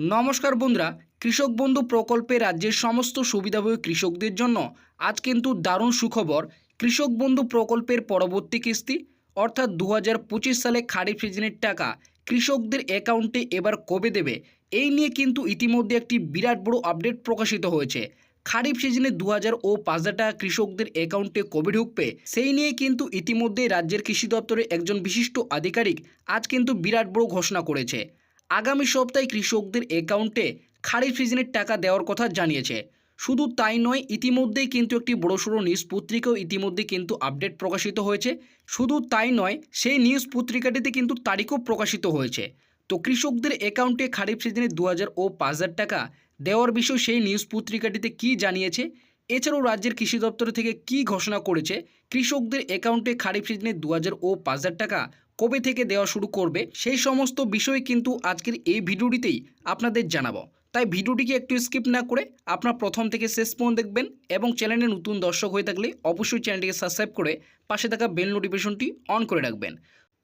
নমস্কার বন্ধুরা, কৃষক বন্ধু প্রকল্পে রাজ্যের সমস্ত সুবিধাভোগী কৃষকদের জন্য আজ কিন্তু দারুণ সুখবর। কৃষক বন্ধু প্রকল্পের পরবর্তী কিস্তি, অর্থাৎ দু হাজার পঁচিশ সালে খারিফ সিজনের টাকা কৃষকদের অ্যাকাউন্টে এবার কবে দেবে? এই নিয়ে কিন্তু ইতিমধ্যে একটি বিরাট বড় আপডেট প্রকাশিত হয়েছে। খারিফ সিজনে দু হাজার ও পাঁচ হাজার টাকা কৃষকদের অ্যাকাউন্টে কবে ঢুকবে? সেই নিয়ে কিন্তু ইতিমধ্যে রাজ্যের কৃষি দপ্তরের একজন বিশিষ্ট আধিকারিক আজ কিন্তু বিরাট বড় ঘোষণা করেছে। আগামী সপ্তাহে কৃষকদের অ্যাকাউন্টে খারিফ সিজনের টাকা দেওয়ার কথা জানিয়েছে। শুধু তাই নয়, ইতিমধ্যেই কিন্তু একটি বড়সড় নিউজ পত্রিকাও ইতিমধ্যে কিন্তু আপডেট প্রকাশিত হয়েছে। শুধু তাই নয়, সেই নিউজ পত্রিকাটিতে কিন্তু তারিখও প্রকাশিত হয়েছে। তো কৃষকদের অ্যাকাউন্টে খারিফ সিজনে দু হাজার ও পাঁচ হাজার টাকা দেওয়ার বিষয়ে সেই নিউজ পত্রিকাটিতে কি জানিয়েছে? এছাড়াও রাজ্যের কৃষি দপ্তর থেকে কি ঘোষণা করেছে? কৃষকদের অ্যাকাউন্টে খারিফ সিজনে দু হাজার ও পাঁচ হাজার টাকা কবে থেকে দেওয়া শুরু করবে, সেই সমস্ত বিষয় কিন্তু আজকের এই ভিডিওটিতেই আপনাদের জানাব। তাই ভিডিওটিকে একটু স্কিপ না করে আপনার প্রথম থেকে শেষ পর্যন্ত দেখবেন এবং চ্যানেলে নতুন দর্শক হয়ে থাকলে অবশ্যই চ্যানেলটিকে সাবস্ক্রাইব করে পাশে থাকা বেল নোটিফিকেশনটি অন করে রাখবেন।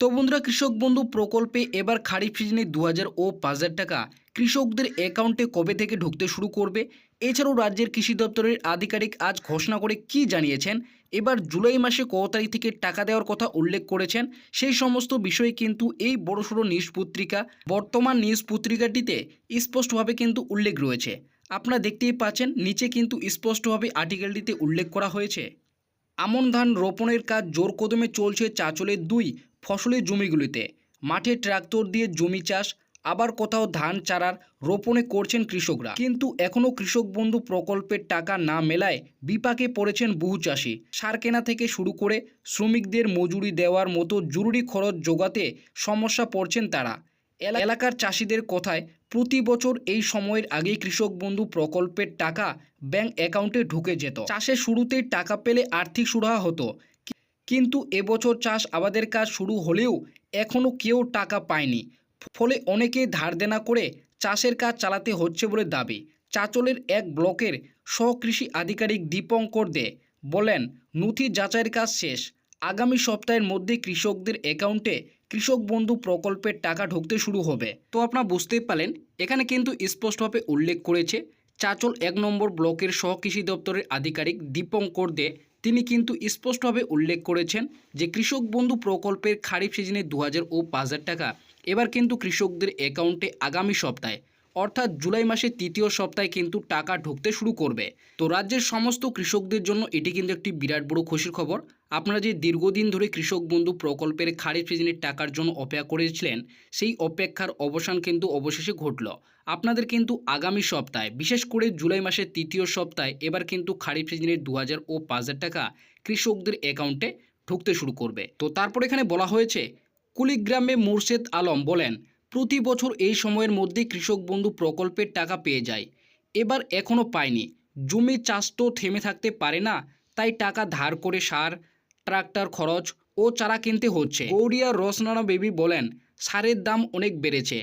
তো বন্ধুরা, কৃষক বন্ধু প্রকল্পে এবার খারিফ সিজনে দু হাজার ও পাঁচ হাজার টাকা কৃষকদের অ্যাকাউন্টে কবে থেকে ঢুকতে শুরু করবে? এছাড়াও রাজ্যের কৃষি দপ্তরের আধিকারিক আজ ঘোষণা করে কি জানিয়েছেন? এবার জুলাই মাসে কত তারিখ থেকে টাকা দেওয়ার কথা উল্লেখ করেছেন। সেই সমস্ত বিষয়ে কিন্তু এই বড়সড় নিউজ পত্রিকা, বর্তমান নিউজ পত্রিকাটিতে স্পষ্টভাবে কিন্তু উল্লেখ রয়েছে। আপনারা দেখতেই পাচ্ছেন, নিচে কিন্তু স্পষ্টভাবে আর্টিকেলটিতে উল্লেখ করা হয়েছে। আমন ধান রোপণের কাজ জোর কদমে চলছে চাচলের দুই ফসলের জমিগুলিতে। মাঠে ট্রাক্টর দিয়ে জমি চাষ আবার কোথাও ধান চারার রোপণে করছেন কৃষকরা। কিন্তু এখনও কৃষক বন্ধু প্রকল্পের টাকা না মেলায় বিপাকে পড়েছেন বহু চাষি। সার কেনা থেকে শুরু করে শ্রমিকদের মজুরি দেওয়ার মতো জরুরি খরচ জোগাতে সমস্যা পড়ছেন তারা। এলা- এলাকার চাষিদের কথায়, প্রতি বছর এই সময়ের আগেই কৃষক বন্ধু প্রকল্পের টাকা ব্যাংক অ্যাকাউন্টে ঢুকে যেত। চাষের শুরুতেই টাকা পেলে আর্থিক সুরাহা হতো। কিন্তু এবছর চাষ আবাদের কাজ শুরু হলেও এখনও কেউ টাকা পায়নি। ফলে অনেকে ধার দেনা করে চাষের কাজ চালাতে হচ্ছে বলে দাবি। চাচলের এক ব্লকের সহকৃষি আধিকারিক দীপঙ্কর দে বলেন, নথি যাচাইয়ের কাজ শেষ। আগামী সপ্তাহের মধ্যে কৃষকদের অ্যাকাউন্টে কৃষক বন্ধু প্রকল্পের টাকা ঢুকতে শুরু হবে। তো আপনারা বুঝতেই পারলেন, এখানে কিন্তু স্পষ্টভাবে উল্লেখ করেছে, চাচল এক নম্বর ব্লকের সহকৃষি দপ্তরের আধিকারিক দীপঙ্কর দে তিনি কিন্তু স্পষ্টভাবে উল্লেখ করেছেন যে কৃষক বন্ধু প্রকল্পের খারিফ সিজনে দু হাজার ও পাঁচ হাজার টাকা। এবার কিন্তু কৃষকদের অ্যাকাউন্টে আগামী সপ্তাহে, অর্থাৎ জুলাই মাসের তৃতীয় সপ্তাহে কিন্তু টাকা ঢুকতে শুরু করবে। তো রাজ্যের সমস্ত কৃষকদের জন্য এটি কিন্তু একটি বিরাট বড় খুশির খবর। আপনারা যে দীর্ঘদিন ধরে কৃষক বন্ধু প্রকল্পের খারিফ সিজনের টাকার জন্য অপেক্ষা করেছিলেন, সেই অপেক্ষার অবসান কিন্তু অবশেষে ঘটল। আপনাদের কিন্তু আগামী সপ্তাহে, বিশেষ করে জুলাই মাসের তৃতীয় সপ্তাহে, এবার কিন্তু খারিফ সিজনের দু হাজার ও পাঁচ হাজার টাকা কৃষকদের অ্যাকাউন্টে ঢুকতে শুরু করবে। তো তারপর এখানে বলা হয়েছে, কুলিগ্রামে মুর্শেদ আলম বলেন, প্রতি বছর এই সময়ের মধ্যে কৃষক বন্ধু প্রকল্পের টাকা পেয়ে যায়। এবার এখনও পায়নি। জমি চাষ তো থেমে থাকতে পারে না, তাই টাকা ধার করে সার, ট্রাক্টর খরচ ও চারা কিনতে হচ্ছে। গৌরিয়া রসনানা বেবি বলেন, সারের দাম অনেক বেড়েছে।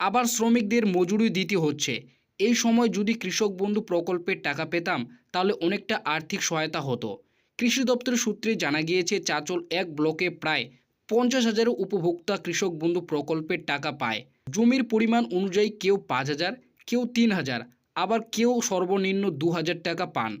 আবার শ্রমিকদের মজুরি দিতে হচ্ছে। এই সময় যদি কৃষক বন্ধু প্রকল্পের টাকা পেতাম, তাহলে অনেকটা আর্থিক সহায়তা হতো। কৃষি দপ্তরের সূত্রে জানা গিয়েছে, চাচল এক ব্লকে প্রায় পঞ্চাশ হাজারের উপভোক্তা কৃষক বন্ধু প্রকল্পের টাকা পায়। জমির পরিমাণ অনুযায়ী কেউ পাঁচ হাজার, কেউ তিন হাজার, আবার কেউ সর্বনিম্ন দু হাজার টাকা পান।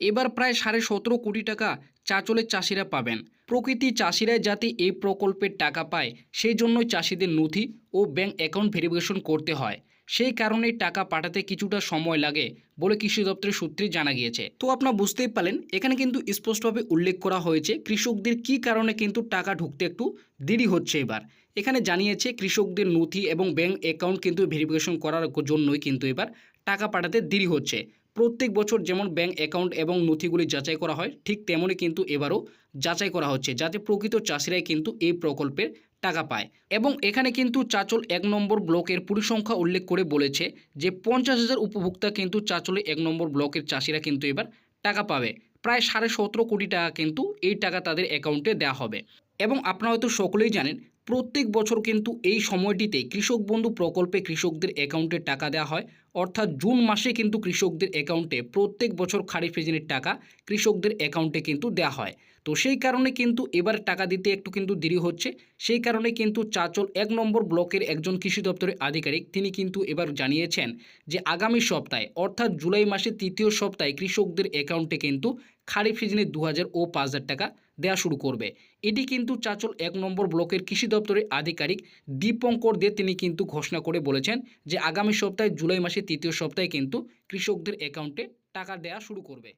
এবার প্রায় সাড়ে সতেরো কোটি টাকা চাচলের চাষিরা পাবেন। প্রকৃতি চাষিরাই যাতে এই প্রকল্পের টাকা পায়, সেই জন্যই চাষিদের নথি ও ব্যাংক অ্যাকাউন্ট ভেরিফিকেশন করতে হয়। সেই কারণেই টাকা পাঠাতে কিছুটা সময় লাগে বলে কৃষি দপ্তরের সূত্রে জানা গিয়েছে। তো আপনারা বুঝতেই পারলেন, এখানে কিন্তু স্পষ্টভাবে উল্লেখ করা হয়েছে কৃষকদের কি কারণে কিন্তু টাকা ঢুকতে একটু দেরি হচ্ছে এবার। এখানে জানিয়েছে কৃষকদের নথি এবং ব্যাংক অ্যাকাউন্ট কিন্তু ভেরিফিকেশন করার জন্যই কিন্তু এবার টাকা পাঠাতে দেরি হচ্ছে। প্রত্যেক বছর যেমন ব্যাংক অ্যাকাউন্ট এবং নথিগুলি যাচাই করা হয়, ঠিক তেমনই কিন্তু এবারও যাচাই করা হচ্ছে, যাতে প্রকৃত চাষিরাই কিন্তু এই প্রকল্পের টাকা পায়। এবং এখানে কিন্তু চাচল এক নম্বর ব্লকের পরিসংখ্যা উল্লেখ করে বলেছে যে, পঞ্চাশ হাজার উপভোক্তা কিন্তু চাচলে এক নম্বর ব্লকের চাষিরা কিন্তু এবার টাকা পাবে। প্রায় সাড়ে সতেরো কোটি টাকা কিন্তু এই টাকা তাদের অ্যাকাউন্টে দেওয়া হবে। এবং আপনারা হয়তো সকলেই জানেন, প্রত্যেক বছর কিন্তু এই সময়টিতে কৃষক বন্ধু প্রকল্পে কৃষকদের অ্যাকাউন্টে টাকা দেওয়া হয়। অর্থাৎ জুন মাসে কিন্তু কৃষকদের অ্যাকাউন্টে প্রত্যেক বছর খারিফ সিজনের টাকা কৃষকদের অ্যাকাউন্টে কিন্তু দেওয়া হয়। তো সেই কারণে কিন্তু এবার টাকা দিতে একটু কিন্তু দেরি হচ্ছে। সেই কারণে কিন্তু চাচল এক নম্বর ব্লকের একজন কৃষি দপ্তরের আধিকারিক তিনি কিন্তু এবার জানিয়েছেন যে আগামী সপ্তাহে অর্থাৎ জুলাই মাসের তৃতীয় সপ্তাহে কৃষকদের অ্যাকাউন্টে কিন্তু খারিফ সিজনে দু হাজার ও পাঁচ হাজার টাকা দেওয়া শুরু করবে। এটি কিন্তু চাচল এক নম্বর ব্লকের কৃষি দপ্তরের আধিকারিক দীপঙ্কর দে তিনি কিন্তু ঘোষণা করে বলেছেন যে আগামী সপ্তাহে জুলাই মাসের তৃতীয় সপ্তাহে কিন্তু কৃষকদের অ্যাকাউন্টে টাকা দেওয়া শুরু করবে।